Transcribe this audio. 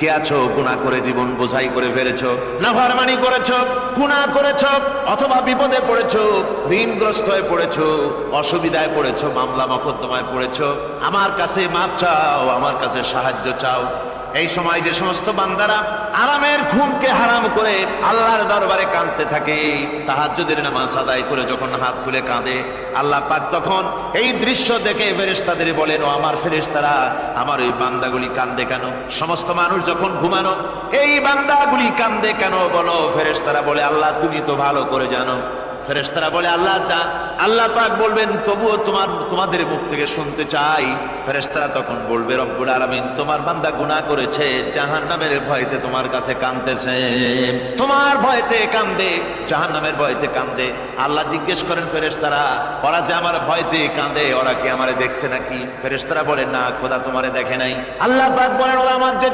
কে আছো? গুণা করে জীবন বোঝাই করে ফেলেছো, নাফারমানি করেছ গুণা করেছ, অথবা বিপদে পড়েছ, ঋণগ্রস্ত হয়ে পড়েছ, অসুবিধায় পড়েছো মামলা মকদ্দমায় পড়েছ, আমার কাছে মাপ চাও, আমার কাছে সাহায্য চাও। এই সময় যে সমস্ত বান্দারা আরামের ঘুমকে হারাম করে আল্লাহর দরবারে কাঁদতে থাকে, তাহাজ্জুদের নামাজ আদায় করে যখন হাত তুলে কাঁদে, আল্লাহ পাক তখন এই দৃশ্য দেখে ফেরেশতাদের বলেন, ও আমার ফেরেশতারা, আমার ওই বান্দাগুলি কান্দে কেন? সমস্ত মানুষ যখন ঘুমানো, এই বান্দাগুলি কান্দে কেন বলো? ফেরেশতারা বলে, আল্লাহ, তুমি তো ভালো করে জানো ফেরেশতারা বলে, আল্লাহ চা আল্লাহ পাক বলবেন, তবুও তোমার, তোমাদের মুখ থেকে শুনতে চাই। ফেরেশতারা তখন বলবে, রব্বুল আলামিন, তোমার বান্দা গুনাহ করেছে, জাহান্নামের ভয়তে তোমার কাছে কাঁদতেছে। তোমার ভয়তে কান্দে জাহান্নামের ভয়তে কান্দে আল্লাহ জিজ্ঞেস করেন ফেরেস্তারা ওরা যে আমার ভয়তে কাঁদে, ওরা কি আমারে দেখছে নাকি? ফেরেস্তারা বলে, না, খোদা তোমারে দেখে নাই। আল্লাহ পাক বলেন, ওরা আমার যে